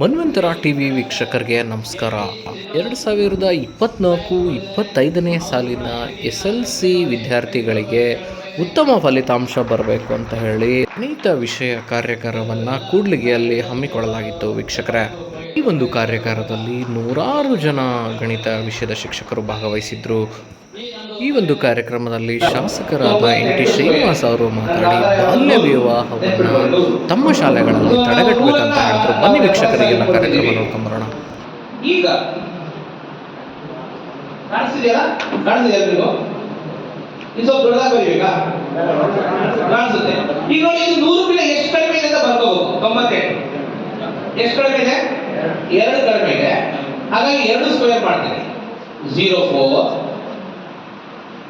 ಮನ್ವಂತರ T V ವೀಕ್ಷಕರಿಗೆ ನಮಸ್ಕಾರ. ಎರಡು ಸಾವಿರದ ಇಪ್ಪತ್ನಾಲ್ಕು ಇಪ್ಪತ್ತೈದನೇ ಸಾಲಿನ ಎಸ್ ಎಲ್ ಸಿ ವಿದ್ಯಾರ್ಥಿಗಳಿಗೆ ಉತ್ತಮ ಫಲಿತಾಂಶ ಬರಬೇಕು ಅಂತ ಹೇಳಿ ಗಣಿತ ವಿಷಯ ಕಾರ್ಯಕ್ರಮವನ್ನು ಕೂಡ್ಲಿಗೆಯಲ್ಲಿ ಹಮ್ಮಿಕೊಳ್ಳಲಾಗಿತ್ತು ವೀಕ್ಷಕರೇ. ಈ ಒಂದು ಕಾರ್ಯಕ್ರಮದಲ್ಲಿ ನೂರಾರು ಜನ ಗಣಿತ ವಿಷಯದ ಶಿಕ್ಷಕರು ಭಾಗವಹಿಸಿದ್ರು. ಈ ಒಂದು ಕಾರ್ಯಕ್ರಮದಲ್ಲಿ ಶಾಸಕರಾದ ಎನ್ ಟಿ ಶ್ರೀನಿವಾಸ್ ಅವರು ಮಾತಾಡಿ, ಬಾಲ್ಯ ವಿವಾಹವನ್ನು ತಮ್ಮ ಶಾಲೆಗಳಲ್ಲಿ ತಡೆಗಟ್ಟಬೇಕಂತ ಹೇಳಿದ್ರು. ಬನ್ನಿ ವೀಕ್ಷಕರಿಗೆಲ್ಲ ಕಾರ್ಯಕ್ರಮ ನೋಡ್ಕೊಂಬರೋಣ ಈಗ ಎಷ್ಟು ಕಡಿಮೆ ಇದೆ ಎರಡು ಕಡಿಮೆ ಇದೆ. ಹಾಗಾಗಿ ಎರಡು ಸ್ಕ್ವೇರ್ ಮಾಡ್ತೀನಿ. ಜೀರೋ ಫೋರ್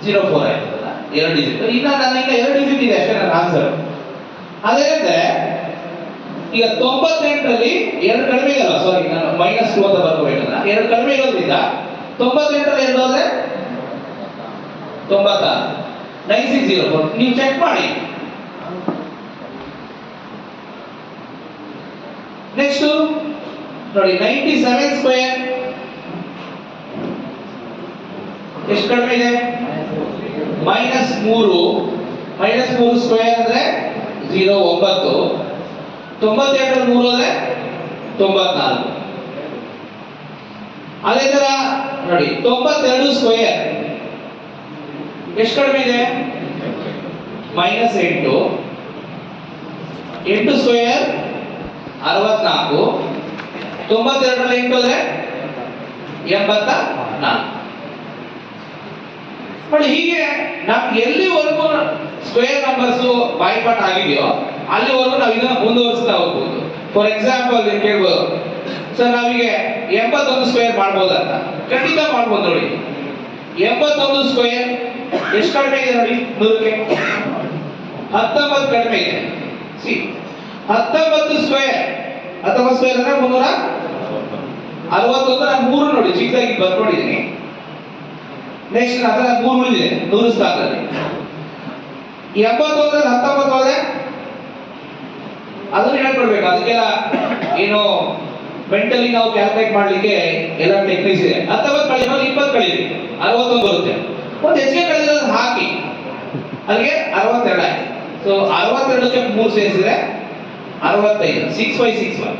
ಜೀರೋ ಫೋರ್ ಆಯ್ತದಲ್ಲ? ಎರಡು ಡಿಜಿಟ್ ಈಗ ಎರಡು ಡಿಜಿಟ್ ಇದೆ ಅಷ್ಟೇ ನನ್ನ ಆನ್ಸರ್ ಅದೇನಂದ್ರೆ ಈಗ ತೊಂಬತ್ತೆಂಟರಲ್ಲಿ ಎರಡು ಕಡಿಮೆ ಇದಲ್ಲ ಸಾರಿ ನಾನು ಮೈನಸ್ ಟು ಅಂತ ಬರ್ಕೋಬೇಕಲ್ಲ. ಎರಡು ಕಡಿಮೆ ಇರೋದ್ರಿಂದ ತೊಂಬತ್ತೆಂಟರಲ್ಲಿ ಎರಡು ಹೋದ್ರೆ? ತೊಂಬತ್ತಾರು. ನೈನ್ ಸಿಕ್ಸ್ ಜೀರೋ ಫೋರ್ ನೀವು ಚೆಕ್ ಮಾಡಿ. ನೆಕ್ಸ್ಟ್ ನೋಡಿ ನೈಂಟಿ ಸೆವೆನ್ ಸ್ಕ್ವೇರ್ ಎಷ್ಟು ಕಡಿಮೆ ಇದೆ? ಮೈನಸ್ ಮೂರು ಮೈನಸ್ ಮೂರು ಸ್ಕ್ವೇರ್ ಅಂದ್ರೆ ಜೀರೋ ಒಂಬತ್ತು. ತೊಂಬತ್ತೆರಡರ ಮೂರು ಅಂದ್ರೆ ತೊಂಬತ್ನಾಲ್ಕು. ಅದೇ ತರ ನೋಡಿ, ತೊಂಬತ್ತೆರಡು ಸ್ಕ್ವೇರ್ ಎಷ್ಟು ಕಡಿಮೆ ಇದೆ? ಮೈನಸ್ ಎಂಟು. ಎಂಟು ಸ್ಕ್ವೇರ್ ಅರವತ್ನಾಲ್ಕು. ತೊಂಬತ್ತೆರಡರಲ್ಲಿ ಎಂಟು ಅಂದ್ರೆ ಎಂಬತ್ತ ನಾಲ್ಕು ನೋಡಿ ಹೀಗೆ ನಮ್ಗೆ ಎಲ್ಲಿವರೆಗೂ ಸ್ಕ್ವೇರ್ ನಂಬರ್ಸ್ ಬಾಯ್ಪಾಟ್ ಆಗಿದೆಯೋ, ಅಲ್ಲಿವರೆಗೂ ನಾವು ಇದನ್ನ ಮುಂದುವರಿಸ್ತಾ ಹೋಗ್ಬೋದು. ಫಾರ್ ಎಕ್ಸಾಂಪಲ್ ನೀವು ಕೇಳ್ಬೋದು. ಸರ್ ನಮಗೆ ಎಂಬತ್ತೊಂದು ಸ್ಕ್ವೇರ್ ಮಾಡ್ಬೋದಂತ. ಖಂಡಿತ ಮಾಡ್ಬೋದು ನೋಡಿ. ಎಂಬತ್ತೊಂದು ಸ್ಕ್ವೇರ್ ಎಷ್ಟು ಕಡಿಮೆ ಇದೆ ನೋಡಿ, ನೂರಕ್ಕೆ? ಹತ್ತೊಂಬತ್ತು ಕಡಿಮೆ ಇದೆ. ಸಿ ಹತ್ತೊಂಬತ್ತು ಸ್ಕ್ವೇರ್ ಹತ್ತೊಂಬತ್ತು ಸ್ಕ್ವೇರ್ ಅಂದ್ರೆ ಮುನ್ನೂರ ಅರವತ್ತೊಂದು ನಾನು ಮೂರು ನೋಡಿ, ಚಿಕ್ಕದಾಗಿ ಬರ್ಕೊಂಡಿದ್ದೀನಿ ನೆಕ್ಸ್ಟ್ ಅದರ ಮೂರು ಉಳಿದಿದೆ ನೂರು ಸ್ಥಾನದಲ್ಲಿ ಎಂಬತ್ತೊಂದರ ಹತ್ತೊಂಬತ್ತು ಹೋದ್ರೆ? ಅದನ್ನು ಹೇಳ್ಕೊಡ್ಬೇಕು. ಅದಕ್ಕೆಲ್ಲ ಏನು ಮೆಂಟಲಿ ನಾವು ಕ್ಯಾಲ್ಕುಲೇಟ್ ಮಾಡ್ಲಿಕ್ಕೆ ಎಲ್ಲ ಟೆಕ್ನಿಕ್ಸ್ ಇದೆ. ಹತ್ತೊಂಬತ್ತು ಕಳೆದ ಇಪ್ಪತ್ತು ಕಳೀರಿ ಅರವತ್ತೊಂದು ಬರುತ್ತೆ. ಒಂದು ಹೆಚ್ಚಿಗೆ ಕಳೆದಿರೋದು ಹಾಕಿ. ಅಲ್ಲಿಗೆ ಅರವತ್ತೆರಡು ಆಯ್ತು. ಸೊ ಅರವತ್ತೆರಡಕ್ಕೆ ಮೂರು ಸೇರಿಸಿದ್ರೆ ಅರವತ್ತೈದು. ಸಿಕ್ಸ್ ಬೈ ಸಿಕ್ಸ್ ಬೈ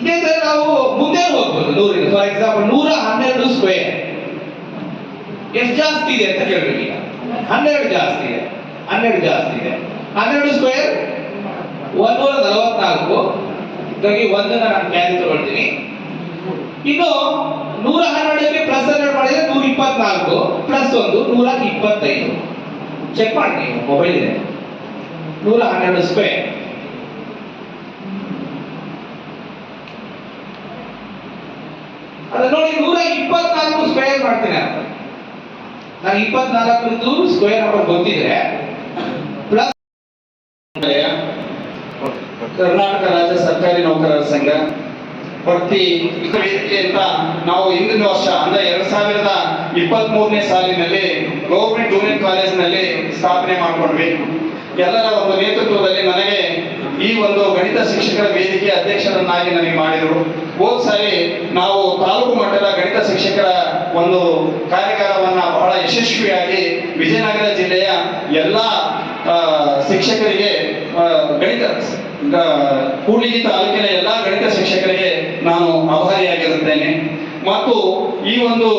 ಇದೇ ತರ ನಾವು ಮುಂದೆ ಹೋಗ್ಬೋದು ನೂರಿಂದ ಫಾರ್ ಎಕ್ಸಾಂಪಲ್ ನೂರ ಹನ್ನೆರಡು ಸ್ಕ್ವೇರ್ ಎಷ್ಟು ಜಾಸ್ತಿ ಇದೆ ಅಂತ ಕೇಳ್ಬೇಕು ಈಗ ಹನ್ನೆರಡು ಜಾಸ್ತಿ ಇದೆ. ಹನ್ನೆರಡು ಜಾಸ್ತಿ ಇದೆ. ಹನ್ನೆರಡು ಸ್ಕ್ವೇರ್ ಒಂದೂರ ನಲವತ್ನಾಲ್ಕು. ಹೀಗಾಗಿ ಒಂದನ್ನ ನಾನು ಕ್ಯಾರಿ ತಗೊಳ್ತೀನಿ. ಇನ್ನು ನೂರ ಹನ್ನೆರಡಕ್ಕೆ ಪ್ಲಸ್ ಹನ್ನೆರಡು ಮಾಡಿದ್ರೆ ನೂರ ಇಪ್ಪತ್ನಾಲ್ಕು. ಪ್ಲಸ್ ಒಂದು, ನೂರ ಇಪ್ಪತ್ತೈದು. ಚೆಕ್ ಮಾಡಿ ಮೊಬೈಲ್ ಇದೆ. ನೂರ ಹನ್ನೆರಡು ಸ್ಕ್ವೇರ್ ಅದು ನೋಡಿ ನೂರ ಇಪ್ಪತ್ನಾಲ್ಕು ಸ್ಕ್ವೇರ್ ಮಾಡ್ತೀನಿ ಅಂತ ನಾನು ಇಪ್ಪತ್ನಾಲ್ಕರದ್ದು ಸ್ಕ್ವೇರ್ ನಂಬರ್ ಗೊತ್ತಿದ್ರೆ ಪ್ಲಸ್ ಕರ್ನಾಟಕ ರಾಜ್ಯ ಸರ್ಕಾರಿ ನೌಕರರ ಸಂಘ ಪ್ರತಿ ಅಂತ ನಾವು ಹಿಂದಿನ ವರ್ಷ, ಅಂದ್ರೆ ಎರಡ್ ಸಾವಿರದ ಇಪ್ಪತ್ತ್ ಮೂರನೇ ಸಾಲಿನಲ್ಲಿ ಗೌರ್ಮೆಂಟ್ ಜೂನಿಯರ್ ಕಾಲೇಜಿನಲ್ಲಿ ಸ್ಥಾಪನೆ ಮಾಡ್ಕೊಂಡ್ವಿ. ಎಲ್ಲರ ಒಂದು ನೇತೃತ್ವದಲ್ಲಿ ನನಗೆ ಈ ಒಂದು ಗಣಿತ ಶಿಕ್ಷಕರ ವೇದಿಕೆ ಅಧ್ಯಕ್ಷರನ್ನಾಗಿ ನನಗೆ ಮಾಡಿದರು. ಹೋದ್ ಸಾರಿ ನಾವು ತಾಲೂಕು ಮಟ್ಟದ ಗಣಿತ ಶಿಕ್ಷಕರ ಒಂದು ಕಾರ್ಯಾಗಾರವನ್ನ ಬಹಳ ಯಶಸ್ವಿಯಾಗಿ ವಿಜಯನಗರ ಜಿಲ್ಲೆಯ ಎಲ್ಲ ಶಿಕ್ಷಕರಿಗೆ ಗಣಿತ ಕೂಡಲಿಗಿ ತಾಲೂಕಿನ ಎಲ್ಲ ಗಣಿತ ಶಿಕ್ಷಕರಿಗೆ ನಾನು ಆಭಾರಿಯಾಗಿರುತ್ತೇನೆ. ಮತ್ತು ಈ ಒಂದು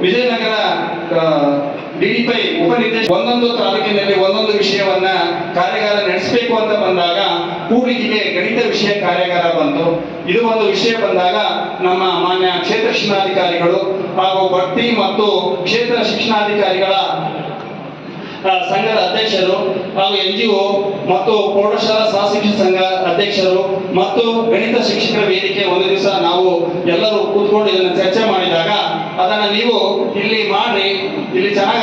ವಿಜಯನಗರ ಡಿಡಿಪೈ ಉಪನಿರ್ದೇಶ ಒಂದೊಂದು ತಾಲೂಕಿನಲ್ಲಿ ಒಂದೊಂದು ವಿಷಯವನ್ನ ಕಾರ್ಯಾಗಾರ ನಡೆಸಬೇಕು ಅಂತ ಬಂದಾಗ ಕೂಡ್ಲಿಗಿಗೆ ಗಣಿತ ವಿಷಯ ಕಾರ್ಯಾಗಾರ ಬಂತು. ಇದು ಒಂದು ವಿಷಯ ಬಂದಾಗ ನಮ್ಮ ಮಾನ್ಯ ಕ್ಷೇತ್ರ ಶಿಕ್ಷಣಾಧಿಕಾರಿಗಳು ಹಾಗೂ ಬಡ್ತಿ ಮತ್ತು ಕ್ಷೇತ್ರ ಶಿಕ್ಷಣಾಧಿಕಾರಿಗಳ ಸಂಘದ ಅಧ್ಯಕ್ಷರು ಹಾಗೂ ಎನ್ ಜಿ ಒ ಮತ್ತು ಪ್ರೌಢಶಾಲಾ ಸಹಶಿಕ್ಷಣ ಸಂಘ ಅಧ್ಯಕ್ಷರು ಮತ್ತು ಗಣಿತ ಶಿಕ್ಷಕರ ವೇದಿಕೆ ಒಂದು ದಿವಸ ನಾವು ಎಲ್ಲರೂ ಕೂತ್ಕೊಂಡು ಇದನ್ನು ಚರ್ಚೆ ಮಾಡಿದಾಗ ಅದನ್ನ ನೀವು ಇಲ್ಲಿ ಮಾಡಿ ಇಲ್ಲಿ ಚೆನ್ನಾಗಿ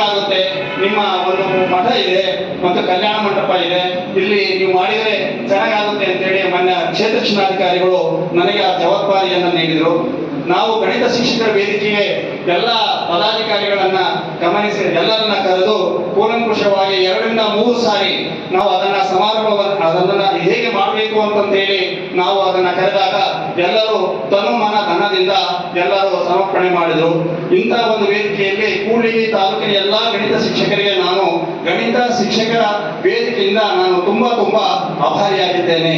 ಇದೆ ಮತ್ತು ಕಲ್ಯಾಣ ಮಂಟಪ ಇದೆ. ಇಲ್ಲಿ ನೀವು ಮಾಡಿದ್ರೆ ಚೆನ್ನಾಗಾಗುತ್ತೆ ಅಂತೇಳಿ ಮೊನ್ನೆ ಕ್ಷೇತ್ರ ಚುನಾಧಿಕಾರಿಗಳು ನನಗೆ ಆ ಜವಾಬ್ದಾರಿಯನ್ನು ನೀಡಿದರು. ನಾವು ಗಣಿತ ಶಿಕ್ಷಕರ ವೇದಿಕೆಗೆ ಎಲ್ಲ ಪದಾಧಿಕಾರಿಗಳನ್ನ ಗಮನಿಸಿ ಎಲ್ಲರನ್ನ ಕರೆದು ಕೂಲಂಕುಷವಾಗಿ ಎರಡರಿಂದ ಮೂರು ಸಾರಿ ನಾವು ಅದನ್ನ ಸಮಾರಂಭವನ್ನು ಅದನ್ನ ಹೇಗೆ ಮಾಡಬೇಕು ಅಂತಂತೇಳಿ ನಾವು ಅದನ್ನ ಕರೆದಾಗ ಎಲ್ಲರೂ ತನು ಮನ ಧನದಿಂದ ಎಲ್ಲರೂ ಸಮರ್ಪಣೆ ಮಾಡಿದರು. ಇಂತಹ ಒಂದು ವೇದಿಕೆಯಲ್ಲಿ ಕೂಡಲಿ ತಾಲೂಕಿನ ಎಲ್ಲಾ ಗಣಿತ ಶಿಕ್ಷಕರಿಗೆ ನಾನು ಗಣಿತ ಶಿಕ್ಷಕರ ವೇದಿಕೆಯಿಂದ ನಾನು ತುಂಬಾ ತುಂಬಾ ಆಭಾರಿಯಾಗಿದ್ದೇನೆ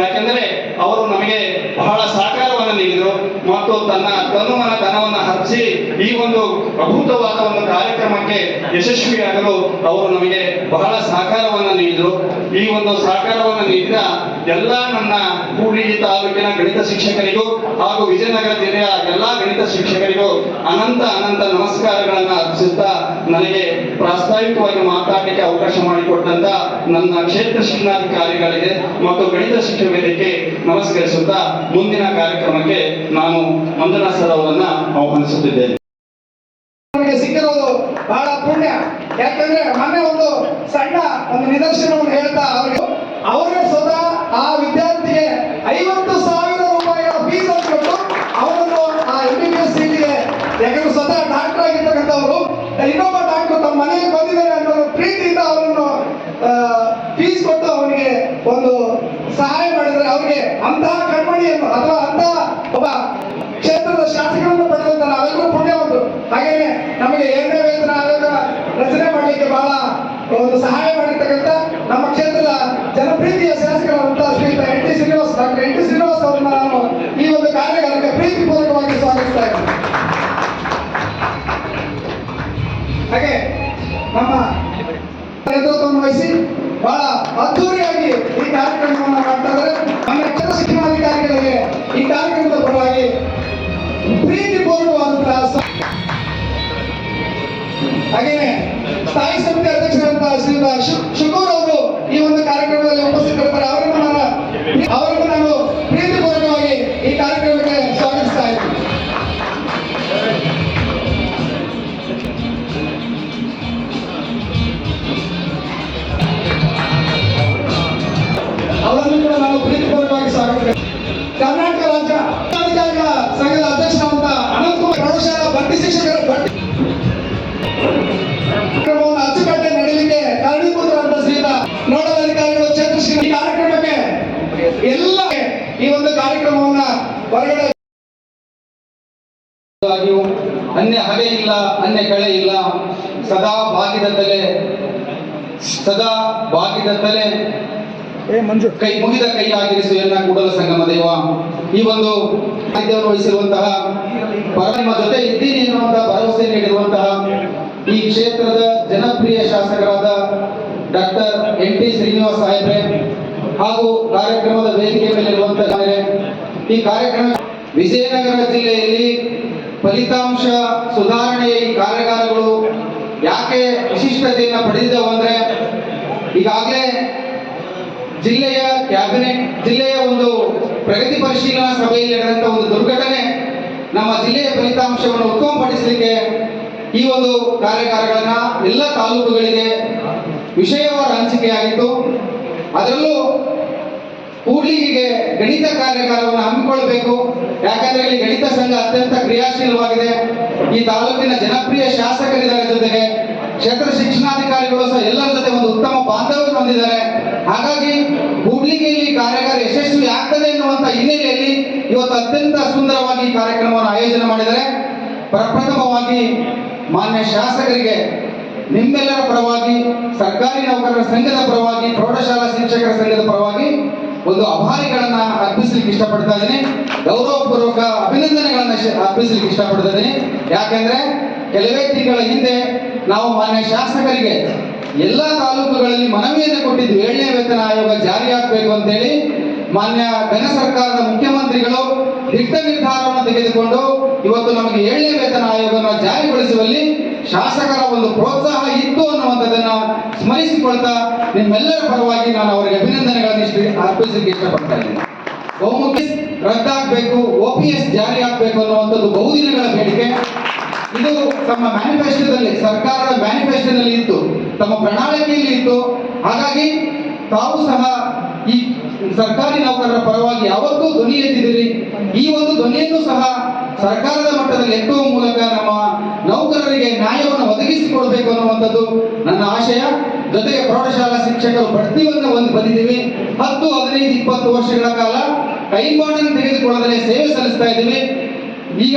ಯಾಕೆಂದರೆ ಅವರು ನಮಗೆ ಬಹಳ ಸಹಕಾರವನ್ನು ನೀಡಿದರು. ಮತ್ತು ತನ್ನ ತನುಮನ ಧನವನ್ನು ಹರಿಸಿ ಈ ಒಂದು ಅಭೂತವಾದ ಒಂದು ಕಾರ್ಯಕ್ರಮಕ್ಕೆ ಯಶಸ್ವಿಯಾಗಲು ಅವರು ನಮಗೆ ಬಹಳ ಸಹಕಾರವನ್ನು ನೀಡಿದರು. ಈ ಒಂದು ಸಹಕಾರವನ್ನು ನೀಡಿದ ಎಲ್ಲ ನನ್ನ ಕೂಡ್ಲಿಗಿ ತಾಲೂಕಿನ ಗಣಿತ ಶಿಕ್ಷಕರಿಗೂ ಹಾಗೂ ವಿಜಯನಗರ ಜಿಲ್ಲೆಯ ಎಲ್ಲ ಗಣಿತ ಶಿಕ್ಷಕರಿಗೂ ಅನಂತ ಅನಂತ ನಮಸ್ಕಾರಗಳನ್ನು ಅರ್ಪಿಸುತ್ತಾ ನನಗೆ ಪ್ರಾಸ್ತಾವಿಕವಾಗಿ ಮಾತಾಡಲಿಕ್ಕೆ ಅವಕಾಶ ಮಾಡಿಕೊಟ್ಟಂತ ನನ್ನ ಕ್ಷೇತ್ರ ಶಿಕ್ಷಣಾಧಿಕಾರಿಗಳಿಗೆ ಮತ್ತು ಗಣಿತ ಶಿಕ್ಷಣ ವೇದಿಕೆ ನಮಸ್ಕರಿಸುತ್ತಾ ಮುಂದಿನ ಕಾರ್ಯಕ್ರಮಕ್ಕೆ ನಾನು ಮಂಜುನಾಥ್ ಸರ್ ಅವರನ್ನ ಆಹ್ವಾನಿಸುತ್ತಿದ್ದೇನೆ. ಸಿಕ್ಕಿರೋದು ಬಹಳ ಪುಣ್ಯ. ಯಾಕಂದ್ರೆ ಮೊನ್ನೆ ಒಂದು ಸಣ್ಣ ಒಂದು ನಿದರ್ಶನವನ್ನು ಹೇಳ್ತಾ ಅವರಿಗೆ, ಅವರೇ ಸ್ವತಃ ಆ ವಿದ್ಯಾರ್ಥಿಗೆ ಐವತ್ತು ಸಾವಿರ ರೂಪಾಯಿಗಳ ಫೀಸ್ ಕೊಟ್ಟು ಅವರನ್ನು ಆ ಎಂ ಬಿ ಬಿ ಸೀಟಿಗೆ ಯಾಕಂದ್ರೆ ಸ್ವತಃ ಆಗಿರ್ತಕ್ಕಂಥವ್ರು ಇನ್ನೊಬ್ಬ ಡಾಕ್ಟರ್ ತಮ್ಮ ಮನೆಗೆ ಬಂದಿದ್ದಾರೆ ಅನ್ನೋ ಪ್ರೀತಿಯಿಂದ ಅವರನ್ನು ಫೀಸ್ ಕೊಟ್ಟು ಅವನಿಗೆ ಒಂದು ಸಹಾಯ ಮಾಡಿದ್ರೆ ಅವರಿಗೆ ಅಂತಹ ಕಣ್ಮಣಿಯನ್ನು ಅಥವಾ ಅಂತಹ ಒಬ್ಬ ಕ್ಷೇತ್ರದ ಶಾಸಕರನ್ನು ಪಡೆದಂತ ನಾವೆಲ್ಲರೂ ಪುಣ್ಯವಂತರು. ಹಾಗೆಯೇ ನಮಗೆ ಎರಡನೇ ವೇತನ ಆಯೋಗ ರಚನೆ ಮಾಡಲಿಕ್ಕೆ ಬಹಳ ಒಂದು ಸಹಾಯ ಮಾಡಿರ್ತಕ್ಕಂಥ ನಮ್ಮ ನೇತೃತ್ವವನ್ನು ವಹಿಸಿ ಬಹಳ ಅದ್ದೂರಿಯಾಗಿ ಈ ಕಾರ್ಯಕ್ರಮವನ್ನು ಮಾಡ್ತಾ ಇದ್ದಾರೆ. ನಮ್ಮ ಕ್ಷೇತ್ರ ಶಿಕ್ಷಣಾಧಿಕಾರಿಗಳಿಗೆ ಈ ಕಾರ್ಯಕ್ರಮದ ಪರವಾಗಿ ಪ್ರೀತಿಪೂರ್ವಕವಾದಂತಹ ಸ- ಹಾಗೇನೆ ಸ್ಥಾಯಿ ಸಮಿತಿ ಅಧ್ಯಕ್ಷರಾದಂತಹ ಶ್ರೀಯುತ ಶು- ಶುಕೂರ್ ಅವರು ಈ ಒಂದು ಕಾರ್ಯಕ್ರಮದಲ್ಲಿ ಉಪಸ್ಥಿತರಿದ್ದಾರೆ. ಅವರನ್ನು ನಾನು ಅವರನ್ನು ನಾನು ಪ್ರೀತಿಪೂರ್ವಕವಾಗಿ ಈ ಕಾರ್ಯಕ್ರಮಕ್ಕೆ ಬಾಗಿದ ತಲೆ ಸದಾ ಬಾಗಿದ ತಲೆ ಕೈ ಮುಗಿದ ಕೈ ಆಗಿರಿಸು ಎನ್ನ ಕೂಡಲ ಸಂಗಮ ದೇವ. ಈ ಒಂದು ಆದ್ಯವನ್ನು ವಹಿಸಿರುವಂತಹ ನಿಮ್ಮ ಜೊತೆ ಇದ್ದೀನಿ ಎನ್ನುವಂತಹ ಭರವಸೆ ನೀಡಿರುವಂತಹ ಈ ಕ್ಷೇತ್ರದ ಜನಪ್ರಿಯ ಶಾಸಕರಾದ ಡಾಕ್ಟರ್ ಎನ್ ಟಿ ಶ್ರೀನಿವಾಸ್ ಸಾಹೇಬ್ರೆ ಹಾಗೂ ಕಾರ್ಯಕ್ರಮದ ವೇದಿಕೆ ಮೇಲಿರುವಂತಹ ಈ ಕಾರ್ಯಕ್ರಮ ವಿಜಯನಗರ ಜಿಲ್ಲೆಯಲ್ಲಿ ಫಲಿತಾಂಶ ಸುಧಾರಣೆಯ ಈ ಕಾರ್ಯಾಗಾರಗಳು ಯಾಕೆ ವಿಶಿಷ್ಟತೆಯನ್ನು ಪಡೆದಿದ್ದಾವೆ ಅಂದ್ರೆ ಈಗಾಗಲೇ ಜಿಲ್ಲೆಯ ಕ್ಯಾಬಿನೆಟ್, ಜಿಲ್ಲೆಯ ಒಂದು ಪ್ರಗತಿ ಪರಿಶೀಲನಾ ಸಭೆಯಲ್ಲಿ ನಡೆದಂತ ಒಂದು ದುರ್ಘಟನೆ ನಮ್ಮ ಜಿಲ್ಲೆಯ ಫಲಿತಾಂಶವನ್ನು ಉತ್ತಮಪಡಿಸಲಿಕ್ಕೆ ಈ ಒಂದು ಕಾರ್ಯಾಗಾರಗಳನ್ನ ಎಲ್ಲ ತಾಲೂಕುಗಳಿಗೆ ವಿಷಯವಾರ ಹಂಚಿಕೆಯಾಗಿತ್ತು. ಅದರಲ್ಲೂ ಕೂಡ್ಲಿಗಿಗೆ ಗಣಿತ ಕಾರ್ಯಾಗಾರವನ್ನು ಹಮ್ಮಿಕೊಳ್ಬೇಕು. ಯಾಕಂದ್ರೆ ಇಲ್ಲಿ ಗಣಿತ ಸಂಘ ಅತ್ಯಂತ ಕ್ರಿಯಾಶೀಲವಾಗಿದೆ. ಈ ತಾಲೂಕಿನ ಜನಪ್ರಿಯ ಶಾಸಕರಿದ್ದಾರೆ ಜೊತೆಗೆ ಕ್ಷೇತ್ರ ಶಿಕ್ಷಣಾಧಿಕಾರಿಗಳು ಸಹ ಎಲ್ಲರ ಜೊತೆ ಒಂದು ಉತ್ತಮ ಬಾಂಧವ್ಯ ಹೊಂದಿದ್ದಾರೆ. ಹಾಗಾಗಿ ಕೂಡ್ಲಿಗಿಯಲ್ಲಿ ಕಾರ್ಯಾಗಾರ ಯಶಸ್ವಿ ಆಗ್ತದೆ ಎನ್ನುವಂತ ಹಿನ್ನೆಲೆಯಲ್ಲಿ ಇವತ್ತು ಅತ್ಯಂತ ಸುಂದರವಾಗಿ ಕಾರ್ಯಕ್ರಮವನ್ನು ಆಯೋಜನೆ ಮಾಡಿದರೆ ಪ್ರಪ್ರಥಮವಾಗಿ ಮಾನ್ಯ ಶಾಸಕರಿಗೆ ನಿಮ್ಮೆಲ್ಲರ ಪರವಾಗಿ ಸರ್ಕಾರಿ ನೌಕರರ ಸಂಘದ ಪರವಾಗಿ ಪ್ರೌಢಶಾಲಾ ಶಿಕ್ಷಕರ ಸಂಘದ ಪರವಾಗಿ ಒಂದು ಅಭಾರಿಗಳನ್ನ ಅರ್ಪಿಸಲಿಕ್ಕೆ ಇಷ್ಟಪಡ್ತಾ ಇದ್ದೀನಿ. ಗೌರವಪೂರ್ವಕ ಅಭಿನಂದನೆಗಳನ್ನ ಅರ್ಪಿಸಲಿಕ್ಕೆ ಇಷ್ಟಪಡ್ತಾ ಇದ್ದೀನಿ. ಯಾಕಂದ್ರೆ ಕೆಲವೇ ತಿಂಗಳ ಹಿಂದೆ ನಾವು ಮಾನ್ಯ ಶಾಸಕರಿಗೆ ಎಲ್ಲ ತಾಲೂಕುಗಳಲ್ಲಿ ಮನವಿಯನ್ನು ಕೊಟ್ಟಿದ್ದು ಏಳನೇ ವೇತನ ಆಯೋಗ ಜಾರಿಯಾಗಬೇಕು ಅಂತೇಳಿ ಮಾನ್ಯ ಘನ ಸರ್ಕಾರದ ಮುಖ್ಯಮಂತ್ರಿಗಳು ದಿಟ್ಟ ನಿರ್ಧಾರವನ್ನು ತೆಗೆದುಕೊಂಡು ಇವತ್ತು ನಮಗೆ ಏಳನೇ ವೇತನ ಆಯೋಗವನ್ನು ಜಾರಿಗೊಳಿಸುವಲ್ಲಿ ಶಾಸಕರ ಒಂದು ಪ್ರೋತ್ಸಾಹ ಇತ್ತು ಅನ್ನುವಂಥದ್ದನ್ನ ಸ್ಮರಿಸಿಕೊಳ್ತಾ ನಿಮ್ಮೆಲ್ಲರ ಪರವಾಗಿ ನಾನು ಅವರಿಗೆ ಅಭಿನಂದನೆಗಳನ್ನು ಅರ್ಪಿಸಲಿಕ್ಕೆ ಇಷ್ಟಪಡ್ತಾ ಇದ್ದೀನಿ. ಬಹುಮುಖಿ ರದ್ದಾಗಬೇಕು, ಒ ಪಿ ಎಸ್ ಜಾರಿ ಆಗಬೇಕು ಅನ್ನುವಂಥದ್ದು ಬಹುದಿನಗಳ ಬೇಡಿಕೆ. ಇದು ತಮ್ಮ ಮ್ಯಾನಿಫೆಸ್ಟೋದಲ್ಲಿ ಸರ್ಕಾರದ ಮ್ಯಾನಿಫೆಸ್ಟೋದಲ್ಲಿ ಇತ್ತು. ತಮ್ಮ ಪ್ರಣಾಳಿಕೆಯಲ್ಲಿ ಇತ್ತು. ಹಾಗಾಗಿ ತಾವು ಸಹ ಈ ಸರ್ಕಾರಿ ನೌಕರರ ಪರವಾಗಿ ಯಾವತ್ತೂ ಧ್ವನಿ ಎತ್ತಿದ್ದೀರಿ? ಈ ಒಂದು ಧ್ವನಿಯನ್ನು ಸಹ ಸರ್ಕಾರದ ಮಟ್ಟದಲ್ಲಿ ಎತ್ತುವ ಮೂಲಕ ನಮ್ಮ ನೌಕರರಿಗೆ ನ್ಯಾಯವನ್ನು ಒದಗಿಸಿಕೊಡಬೇಕು ಅನ್ನುವಂಥದ್ದು ನನ್ನ ಆಶಯ. ಜೊತೆಗೆ ಪ್ರೌಢಶಾಲಾ ಶಿಕ್ಷಕರು ಬಡ್ತಿಯನ್ನು ಒಂದು ಬಂದಿದ್ದೀವಿ. ಹತ್ತು, ಹದಿನೈದು, ಇಪ್ಪತ್ತು ವರ್ಷಗಳ ಕಾಲ ಕೈಮಾಡನ್ನು ತೆಗೆದುಕೊಳ್ಳದಲ್ಲೇ ಸೇವೆ ಸಲ್ಲಿಸ್ತಾ ಇದ್ದೀವಿ. ಈಗ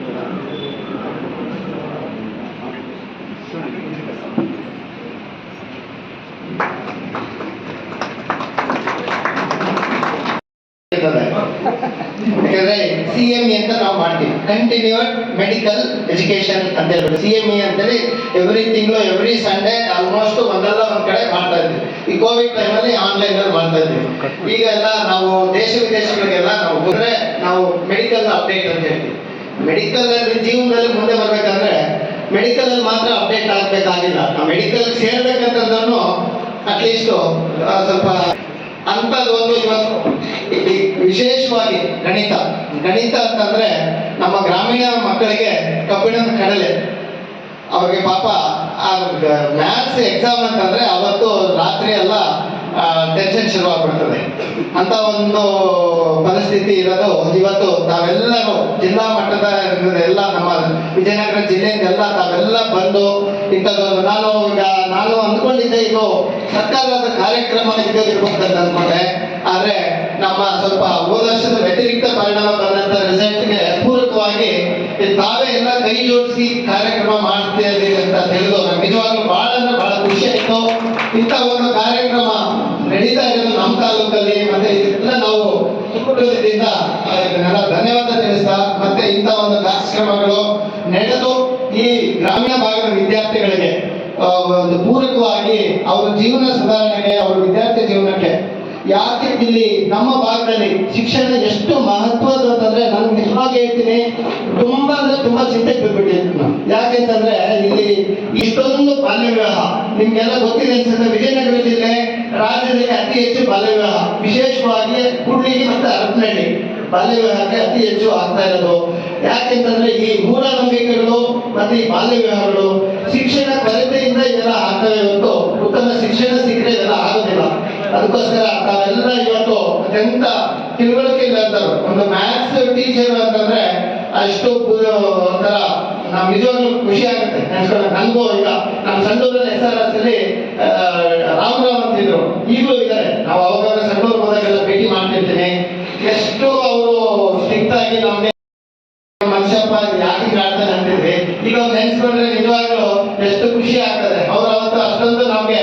ಕಂಟಿನ್ಯೂಡ್ ಮೆಡಿಕಲ್ ಎಜುಕೇಶನ್ ಅಂತ ಹೇಳ್ಬಿಟ್ಟು ಸಿ ಎಂ ಇ ಅಂತೇಳಿ ಎವ್ರಿ ತಿಂಗಳು ಎವ್ರಿ ಸಂಡೇ ಆಲ್ಮೋಸ್ಟ್ ಒಂದಲ್ಲ ಒಂದ್ ಕಡೆ ಮಾಡ್ತಾ ಇದ್ವಿ. ಈ ಕೋವಿಡ್ ಟೈಮಲ್ಲಿ ಆನ್ಲೈನ್ ಅಲ್ಲಿ ಮಾಡ್ತಾ ಇದ್ವಿ. ಈಗ ಎಲ್ಲ ನಾವು ದೇಶ ವಿದೇಶಗಳಿಗೆಲ್ಲ ನಾವು ಹೋದ್ರೆ ನಾವು ಮೆಡಿಕಲ್ ಅಪ್ಡೇಟ್ ಅಂತ ಹೇಳ್ತೀವಿ ಮೆಡಿಕಲ್ ಅಲ್ಲಿ ಜೀವನದಲ್ಲಿ ಮುಂದೆ ಬರ್ಬೇಕಂದ್ರೆ ಮೆಡಿಕಲ್ ಅಲ್ಲಿ ಮಾತ್ರ ಅಪ್ಡೇಟ್ ಆಗ್ಬೇಕಾಗಿಲ್ಲ. ಮೆಡಿಕಲ್ ಸೇರ್ಬೇಕಂತಂದ್ರೂ ಅಟ್ಲೀಸ್ಟ್ ಸ್ವಲ್ಪ ಇಲ್ಲಿ ವಿಶೇಷವಾಗಿ ಗಣಿತ. ಗಣಿತ ಅಂತಂದ್ರೆ ನಮ್ಮ ಗ್ರಾಮೀಣ ಮಕ್ಕಳಿಗೆ ಕಬ್ಬಿಣದ ಕಡಲೆ. ಅವ್ರಿಗೆ ಪಾಪ ಮ್ಯಾಥ್ಸ್ ಎಕ್ಸಾಮ್ ಅಂತಂದ್ರೆ ಅವತ್ತು ರಾತ್ರಿ ಎಲ್ಲ ಟೆನ್ಷನ್ ಶುರುವಾಗ್ಬಿಡ್ತದೆ. ಅಂತ ಒಂದು ಪರಿಸ್ಥಿತಿ ಇರೋದು ಇವತ್ತು ತಾವೆಲ್ಲರೂ ಜಿಲ್ಲಾ ಮಟ್ಟದ ಎಲ್ಲ ನಮ್ಮ ವಿಜಯನಗರ ಜಿಲ್ಲೆಯಿಂದ ಎಲ್ಲ ತಾವೆಲ್ಲ ಬಂದು ಇಂಥದ್ದು ನಾನು ನಾನು ಅಂದ್ಕೊಂಡಿದ್ದೆ ಇದು ಸರ್ಕಾರದ ಕಾರ್ಯಕ್ರಮ ಇರ್ಬೇಕು ಅಂತ ನಮ್ಮ ಸ್ವಲ್ಪ ಹೋದ ವರ್ಷದ ವ್ಯತಿರಿಕ್ತ ಪರಿಣಾಮ ಬಂದಂತ ರಿಸಲ್ಟ್ಗೆ ಪೂರಕವಾಗಿ ತಾವೇ ಎಲ್ಲ ಕೈ ಜೋಡಿಸಿ ಕಾರ್ಯಕ್ರಮ ಮಾಡ್ತೀರಿ ಅಂತ ತಿಳಿದು ನಿಜವಾಗ್ಲೂ ಬಹಳ ಅಂದ್ರೆ ಬಹಳ ಖುಷಿ ಆಯ್ತು. ಇಂಥ ಒಂದು ಕಾರ್ಯಕ್ರಮ ನಡೀತಾ ಇರೋದು ನಮ್ಮ ತಾಲೂಕಲ್ಲಿ. ಮತ್ತೆ ಇದೆಲ್ಲ ನಾವು ಕುಟುಂಬದಿಂದ ಧನ್ಯವಾದ ತಿಳಿಸ್ತಾ, ಮತ್ತೆ ಇಂಥ ಒಂದು ಕಾರ್ಯಕ್ರಮಗಳು ನಡೆದು ಈ ಗ್ರಾಮೀಣ ಭಾಗದ ವಿದ್ಯಾರ್ಥಿಗಳಿಗೆ ಒಂದು ಪೂರಕವಾಗಿ ಅವರ ಜೀವನ ಸುಧಾರಣೆಗೆ, ಅವರ ವಿದ್ಯಾರ್ಥಿ ಜೀವನಕ್ಕೆ ಯಾಕೆ ಇಲ್ಲಿ ನಮ್ಮ ಭಾಗದಲ್ಲಿ ಶಿಕ್ಷಣ ಎಷ್ಟು ಮಹತ್ವದ ಅಂತಂದ್ರೆ ನಾನು ನಿಜವಾಗಿ ಹೇಳ್ತೀನಿ, ತುಂಬಾ ಅಂದ್ರೆ ತುಂಬಾ ಚಿಂತೆ ಬಿಟ್ಬಿಟ್ಟಿದ್ದೀನಿ ಯಾಕೆ ಯಾಕೆಂತಂದ್ರೆ ಇಲ್ಲಿ ಇಷ್ಟೊಂದು ಬಾಲ್ಯ ವಿವಾಹ ನಿಮ್ಗೆಲ್ಲ ಗೊತ್ತಿದೆ ಅನ್ಸುತ್ತೆ, ವಿಜಯನಗರ ಜಿಲ್ಲೆ ರಾಜ್ಯದಲ್ಲಿ ಅತಿ ಹೆಚ್ಚು ಬಾಲ್ಯ ವಿವಾಹ ವಿಶೇಷವಾಗಿ ಕೂಡ್ಲಿಗಿ ಮತ್ತೆ ಅರಪನಹಳ್ಳಿ ಬಾಲ್ಯ ವಿವಾಹಕ್ಕೆ ಅತಿ ಹೆಚ್ಚು ಆಗ್ತಾ ಇರೋದು. ಯಾಕೆಂತಂದ್ರೆ ಈ ಮೂಢನಂಬಿಕೆಗಳು ಮತ್ತೆ ಈ ಬಾಲ್ಯ ವಿವಾಹಗಳು ಶಿಕ್ಷಣ ಕೊರತೆಯಿಂದ ಇವೆಲ್ಲ ಆಗ್ತಾ ಇವತ್ತು ಉತ್ತಮ ಶಿಕ್ಷಣ ಸಿಕ್ಕರೆ ಇದೆಲ್ಲ ಆಗೋದಿಲ್ಲ. ಅದಕ್ಕೋಸ್ಕರ ತಾವೆಲ್ಲ ಇವತ್ತು ಅತ್ಯಂತ ತಿಳುವಳಿಕೆ ಇಲ್ಲದವರು ಒಂದು ಮ್ಯಾಥ್ಸ್ ಟೀಚರ್ ಅಂತಂದ್ರೆ ಅಷ್ಟು ಒಂಥರ ನಾವು ನಿಜವಾಗ್ಲೂ ಖುಷಿ ಆಗುತ್ತೆ. ನನಗೂ ಈಗ ನಮ್ಮ ಸಂಡೂರಲ್ಲಿ ಎಸ್ ಆರ್ ಎಸ್ ಅಲ್ಲಿ ರಾವ್ ರಾಮರಾವ್ ಅಂತಿದ್ರು. ಈಗಲೂ ಇದ್ದಾರೆ. ನಾವು ಅವಾಗ ಸಂಡೂರು ಹೋದಾಗೆಲ್ಲ ಭೇಟಿ ಮಾಡ್ತಿರ್ತೀನಿ. ಎಷ್ಟು ಅವರು ಸ್ಟ್ರಿಕ್ಟ್ ಆಗಿ ನಮ್ಗೆ ಮನುಷ್ಯಪ್ಪ ಯಾಕೆ ಹಿಂಗ್ ಆಡ್ತಾನೆ ಅಂತಿದ್ವಿ ಈಗ ಅವ್ರು ನೆನ್ಸ್ಕೊಂಡ್ರೆ ನಿಜವಾಗ್ಲೂ ಎಷ್ಟು ಖುಷಿ ಆಗ್ತದೆ ಅವ್ರು ಅವತ್ತು ಅಷ್ಟೊಂದು ನಮ್ಗೆ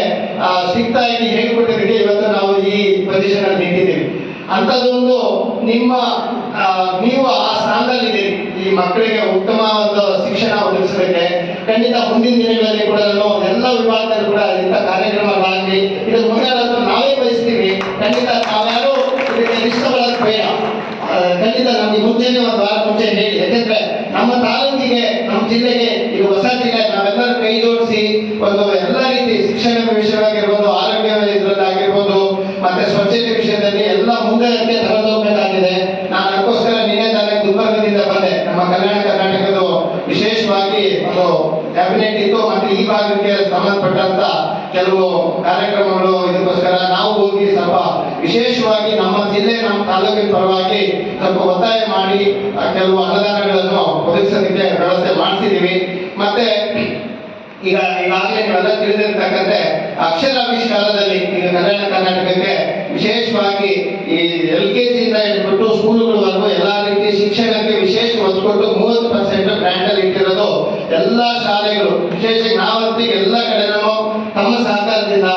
ಸ್ಟ್ರಿಕ್ಟ್ ಆಗಿ ಹೇಳ್ಕೊಟ್ಟಿದ್ದಕ್ಕೆ ಇವತ್ತು ನಾವು ಈ ಪೊಸಿಷನ್ ಅಲ್ಲಿ ನಿಂತಿದ್ದೀವಿ ಅಂತದೊಂದು ನಿಮ್ಮ ನೀವು ಆ ಸ್ಥಾನದಲ್ಲಿದ್ದೀರಿ. ಈ ಮಕ್ಕಳಿಗೆ ಉತ್ತಮ ಒಂದು ಶಿಕ್ಷಣ ಒದಗಿಸಲಿಕ್ಕೆ ಖಂಡಿತ ಮುಂದಿನ ದಿನಗಳಲ್ಲಿ ಕೂಡ ಎಲ್ಲ ವಿಭಾಗದಲ್ಲಿ ಕೂಡ ಇಂಥ ಕಾರ್ಯಕ್ರಮಗಳಾಗಲಿ ಇದನ್ನು ಮುಂದಾಡೋದು ನಾವೇ ಬಯಸ್ತೀವಿ. ಖಂಡಿತ ನಾವ್ಯಾರು ಇದಕ್ಕೆ ಇಷ್ಟಪಡೋದು ಬೇಡ. ಖಂಡಿತ ನಮಗೆ ಮುಂಚೆನೆ ಒಂದು ವಾರ ಮುಂಚೆ ಹೇಳಿ. ಯಾಕೆಂದ್ರೆ ನಮ್ಮ ತಾಲೂಕಿಗೆ, ನಮ್ಮ ಜಿಲ್ಲೆಗೆ ಇದು ಹೊಸ ಜಿಲ್ಲೆ. ನಾವೆಲ್ಲರೂ ಕೈ ಜೋಡಿಸಿ ಒಂದು ಎಲ್ಲ ರೀತಿ ಶಿಕ್ಷಣ ವಿಷಯವಾಗಿರ್ಬೋದು ಆರೋಗ್ಯ ಇದರಲ್ಲಾಗಿರ್ಬೋದು ಮತ್ತೆ ಸ್ವಚ್ಛತೆ ವಿಷಯದಲ್ಲಿ ಎಲ್ಲ ಮುಂದೆ ತಗೊಂಡೋಗ್ಬೇಕಾಗಿದೆ ನಾನು ಅದಕ್ಕೋಸ್ಕರ ನಿನ್ನೆ ತಾನೇ ಗುಲ್ಬರ್ಗದಿಂದ ಬಂದೆ. ನಮ್ಮ ಕಲ್ಯಾಣ ಕರ್ನಾಟಕದ ವಿಶೇಷವಾಗಿ ಒಂದು ಕ್ಯಾಬಿನೆಟ್ ಇತ್ತು. ಮತ್ತೆ ಈ ಭಾಗಕ್ಕೆ ಸಂಬಂಧಪಟ್ಟಂತ ಕೆಲವು ಕಾರ್ಯಕ್ರಮಗಳು ಇದಕ್ಕೋಸ್ಕರ ನಾವು ಹೋಗಿ ಸ್ವಲ್ಪ ವಿಶೇಷವಾಗಿ ನಮ್ಮ ಜಿಲ್ಲೆ, ನಮ್ಮ ತಾಲೂಕಿನ ಪರವಾಗಿ ಸ್ವಲ್ಪ ಒತ್ತಾಯ ಮಾಡಿ ಕೆಲವು ಅನುದಾನಗಳನ್ನು ಒದಗಿಸೋದಕ್ಕೆ ವ್ಯವಸ್ಥೆ ಮಾಡ್ತಿದ್ದೀವಿ ಮತ್ತೆ ಈಗ ಈಗಾಗಲೇ ನೀವೆಲ್ಲ ತಿಳಿದಿರ್ತಕ್ಕಂತೆ ಅಕ್ಷರಾವಿಷ್ಕಾರದಲ್ಲಿ ಈಗ ಕಲ್ಯಾಣ ಕರ್ನಾಟಕಕ್ಕೆ ವಿಶೇಷವಾಗಿ ಈ ಎಲ್ ಕೆ ಜಿಯಿಂದ ಹಿಡ್ಬಿಟ್ಟು ಸ್ಕೂಲ್ಗಳವರೆಗೂ ಎಲ್ಲಾ ರೀತಿ ಶಿಕ್ಷಣಕ್ಕೆ ವಿಶೇಷ ಒತ್ತು ಕೊಟ್ಟು ಮೂವತ್ತು ಪರ್ಸೆಂಟ್ ಬ್ರ್ಯಾಂಡಲ್ಲಿ ಇಟ್ಟಿರೋದು ಎಲ್ಲ ಶಾಲೆಗಳು. ವಿಶೇಷ ನಾವಂತೂ ಎಲ್ಲ ಕಡೆನೂ ತಮ್ಮ ಸಹಕಾರದಿಂದ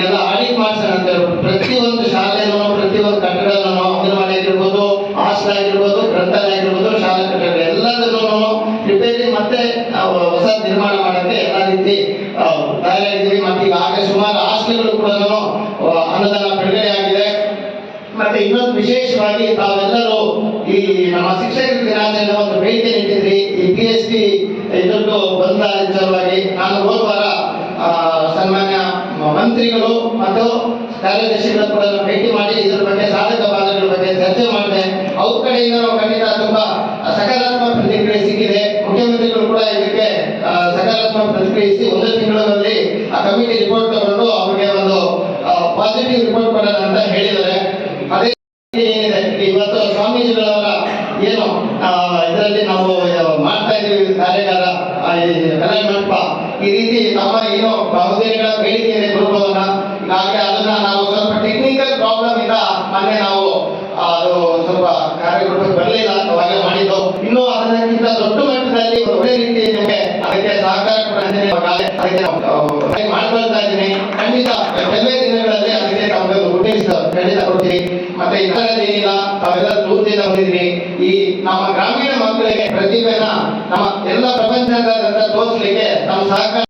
ಎಲ್ಲ ಆಡಿಟ್ ಮಾಡ್ಸೋಣ ಅಂತ ಹೇಳ್ಬಿಟ್ಟು ಪ್ರತಿಯೊಂದು ಶಾಲೆನೂ ಪ್ರತಿಯೊಂದು ಕಟ್ಟಡನೂ ಅಂಗನವಾಡಿ ಆಗಿರ್ಬೋದು ಹಾಸ್ಟೆಲ್ ಆಗಿರ್ಬೋದು ಗ್ರಂಥಾಲಯ ಆಗಿರ್ಬೋದು ಶಾಲಾ ಕಟ್ಟಡ ಎಲ್ಲದನ್ನು ರಿಪೇರಿ ಮತ್ತೆ ಆ, ಹೊಸ ನಿರ್ಮಾಣ ಮಾಡಕ್ಕೆ ಎಲ್ಲ ರೀತಿ ಆ, ತಯಾರಾಗಿದ್ದೀವಿ ಮತ್ತೆ ಈಗಾಗಲೇ ಸುಮಾರು ಹಾಸ್ಟೆಲ್ಗಳು ಕೂಡ ಮತ್ತೆ ಇನ್ನೊಂದು ವಿಶೇಷವಾಗಿ ತಾವೆಲ್ಲರೂ ಈ ನಮ್ಮ ಶಿಕ್ಷಕರ ದಿನಾಚರಣೆ ಒಂದು ಬೇಡಿಕೆ ನೀಡಿದ್ರಿ. ಈ ಪಿ ಎಚ್ ಡಿ ಇದ್ರದ್ದು ಬಂದ ಸಲುವಾಗಿ ನಾನು ಹೋದ ವಾರ ಸನ್ಮಾನ್ಯ ಮಂತ್ರಿಗಳು ಮತ್ತು ಕಾರ್ಯದರ್ಶಿಗಳ ಕೂಡ ಭೇಟಿ ಮಾಡಿ ಇದರ ಬಗ್ಗೆ ಸಾಧಕ ಬಾಧಕಗಳ ಬಗ್ಗೆ ಚರ್ಚೆ ಮಾಡಿದೆ. ಅವ್ರ ಕಡೆಯಿಂದ ನಾವು ಖಂಡಿತ ತುಂಬಾ ಸಕಾರಾತ್ಮಕ ಪ್ರತಿಕ್ರಿಯೆ ಸಿಕ್ಕಿದೆ. ಮುಖ್ಯಮಂತ್ರಿಗಳು ಕೂಡ ಇದಕ್ಕೆ ಸಕಾರಾತ್ಮಕ ಪ್ರತಿಕ್ರಿಯಿಸಿ ಒಂದು ತಿಂಗಳಲ್ಲಿ ಆ ಕಮಿಟಿ ರಿಪೋರ್ಟ್ ತಗೊಂಡು ಅವ್ರಿಗೆ ಒಂದು ಪಾಸಿಟಿವ್ ರಿಪೋರ್ಟ್ ಕೊಡೋಣ ಅಂತ ಹೇಳಿದ್ದಾರೆ ಅದೇ ಏನಿದೆ ಇವತ್ತು ಸ್ವಾಮೀಜಿಗಳವರ ಏನು ಇದರಲ್ಲಿ ನಾವು ಮಾಡ್ತಾ ಇದ್ದೀವಿ ಕಾರ್ಯಾಗಾರ ಕಲ್ಯಾಣ ಮಂಟಪ. ಈ ರೀತಿ ನಮ್ಮ ಏನು ಬೇಡಿಕೆ ಇದೆ ಗುರುಭವನ ಹಾಗೆ ಅದನ್ನ ನಾವು ಸ್ವಲ್ಪ ಟೆಕ್ನಿಕಲ್ ಪ್ರಾಬ್ಲಮ್ ಇಂದ ಮೊನ್ನೆ ನಾವು ಅದು ಸ್ವಲ್ಪ ಕಾರ್ಯಗಳು ಬರಲಿಲ್ಲ ಅವಾಗ ಮಾಡಿದ್ದು. ಇನ್ನು ಅದಕ್ಕಿಂತ ದೊಡ್ಡ ಮಟ್ಟದಲ್ಲಿ ಒಳ್ಳೆ ರೀತಿ ನಿಮಗೆ ಅದಕ್ಕೆ ಸಹಕಾರ ಮಾಡ್ಕೊಳ್ತಾ ಇದ್ದೀನಿ. ಖಂಡಿತ ಕೆಲವೇ ದಿನಗಳಲ್ಲಿ ಅದಕ್ಕೆ ನಮ್ಗೆ ಉದ್ದೇಶ ಖಂಡಿತ ಕೊಡ್ತೀನಿ. ಮತ್ತೆ ಏನಿಲ್ಲ, ತಾವೆಲ್ಲ ದೂರದಿಂದ ಬಂದಿದ್ದೀನಿ. ಈ ನಮ್ಮ ಗ್ರಾಮೀಣ ಮಕ್ಕಳಿಗೆ ಪ್ರತಿಭೆನ ನಮ್ಮ ಎಲ್ಲ ಪ್ರಪಂಚದ ತೋರಿಸಲಿಕ್ಕೆ ನಮ್ಮ ಸಹಕಾರ